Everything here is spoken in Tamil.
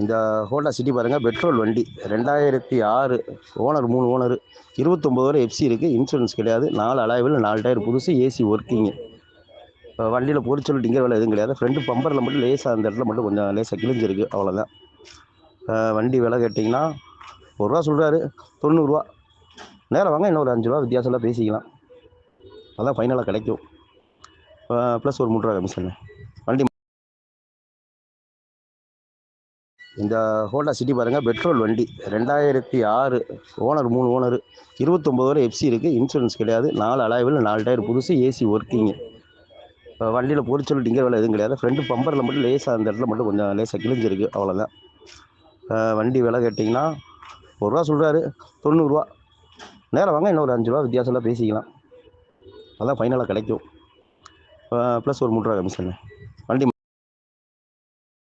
இந்த ஹோண்டா சிட்டி பாருங்கள் பெட்ரோல் வண்டி. ரெண்டாயிரத்தி ஆறு ஓனர் மூணு ஓனர் இருபத்தொம்போது வரை எஃப்சி இருக்குது இன்சூரன்ஸ் கிடையாது. நாலு அலாய்வில் நாலு டயர் புதுசு ஏசி ஒர்க்கிங்கு வண்டியில் பொறிச்சல் டிங்கர் வேலை எதுவும் கிடையாது. ஃப்ரண்ட் பம்பரில் மட்டும் லேசாக அந்த இடத்துல மட்டும் கொஞ்சம் லேசாக கிழிஞ்சிருக்கு அவ்வளோதான் வண்டி விலை கேட்டிங்கன்னா ஒரு ரூபா சொல்கிறாரு தொண்ணூறுரூவா நேரம் வாங்க இன்னொரு அஞ்சு ரூபா வித்தியாசம்லாம் பேசிக்கலாம். அதான் ஃபைனலாக கிடைக்கும். ப்ளஸ் ஒரு மூன்று ரூபா கமிஷன் இந்த ஹோண்டா சிட்டி பாருங்கள் பெட்ரோல் வண்டி. ரெண்டாயிரத்தி ஆறு ஓனர் மூணு ஓனர். இருபத்தொம்போது வரை எஃப்சி இருக்குது இன்சூரன்ஸ் கிடையாது. நாலு அலாய்வில் நாலு டயர் புதுசு ஏசி ஒர்க்கிங்கு வண்டியில் பொறிச்சல் டிங்கர் வேலை எதுவும் கிடையாது. ஃப்ரண்ட் பம்பரில் மட்டும் லேசாக அந்த இடத்துல மட்டும் கொஞ்சம் லேசாக கிழிஞ்சிருக்கு. அவ்வளோதான் வண்டி விலை கேட்டிங்கன்னா ஒரு ரூபா சொல்கிறாரு தொண்ணூறுரூவா நேரம் வாங்க இன்னும் ஒரு அஞ்சு ரூபா வித்தியாசம்லாம் பேசிக்கலாம். அதான் ஃபைனலாக கிடைக்கும். ப்ளஸ் ஒரு மூணு ரூபா கமிஷன்.